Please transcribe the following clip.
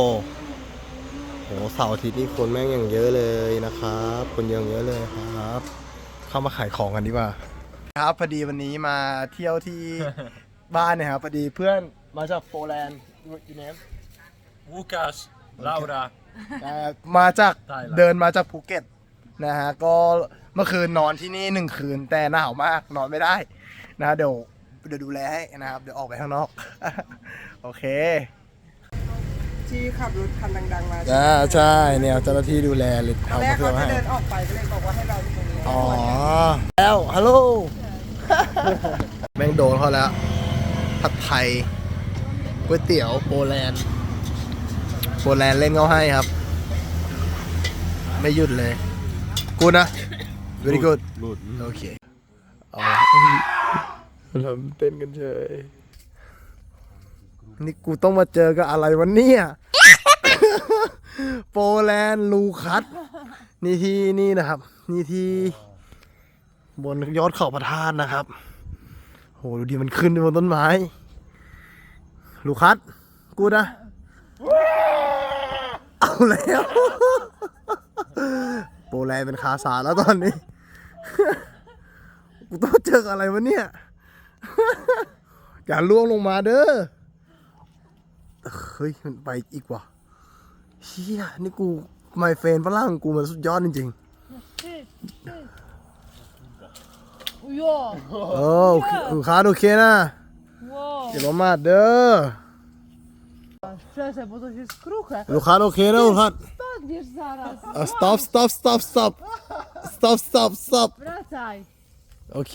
โอ้โหเสาร์อาทิตย์นี้คนแม่งอย่างเยอะเลยนะครับ คนยังเยอะเลยครับ เข้ามาขายของกันดีกว่า ครับพอดีวันนี้มาเที่ยวที่ บ้านเนี่ยครับพอดีเพื่อนมาจากโปแลนด์ยูเนม Łukasz, Laura. อ่ามาจากได้ละ เดินมาจากภูเก็ตนะฮะก็เมื่อคืนนอนที่นี่หนึ่งคืนแต่หนาวมากนอนไม่ได้นะเดี๋ยวเดี๋ยวดูแลให้นะครับเดี๋ยวออกไปข้างนอก โอเค ที่ขับรถคันดังๆมาอ่าใช่เนี่ยเจ้าหน้าที่ดูแลเลยตอเอานแรมากเพื่เขาอจะให้เดินออกไปก็เลยบอกว่าให้เราอยู่ตรงนี้อ๋อแล้วฮัลโหลแม่งโดนเขาแล้วผัดไทยก๋วยเตี๋ยวโปแลนด์โปแลนด์เล่นเขาให้ครับ ไม่หยุดเลย กูนะ very good Good. โอเคเอาเราเต้นกันเฉยนี่กูต้องมาเจอกับอะไรวันนี้ โปแลนด์ลูคัสนี่ที่นี่นะครับ นี่ที่บนยอดเขาพระธาตุนะครับ โหดูดิมันขึ้นไปบนต้นไม้ ลูคัสกูนะ เอาแล้ว โปแลนด์เป็นคาสาแล้วตอนนี้ กูต้องเจออะไรวะเนี่ย อย่าล่วงลงมาเด้อ เฮ้ย มันไปอีกว่ะ เฮียนี่กูไมเฟนฝรั่งกูมันสุดยอดจริง Ja, ๆโอ้โอเคลูกค้าโอเคนะ wow. อย่าล้มมาเด้อ Przestań, bo to się skruche. ลูกค้าโอเคนะลูกค้า Spadniesz zaraz. อะ stop stop stop stop stop stop stop Wracaj. โอเค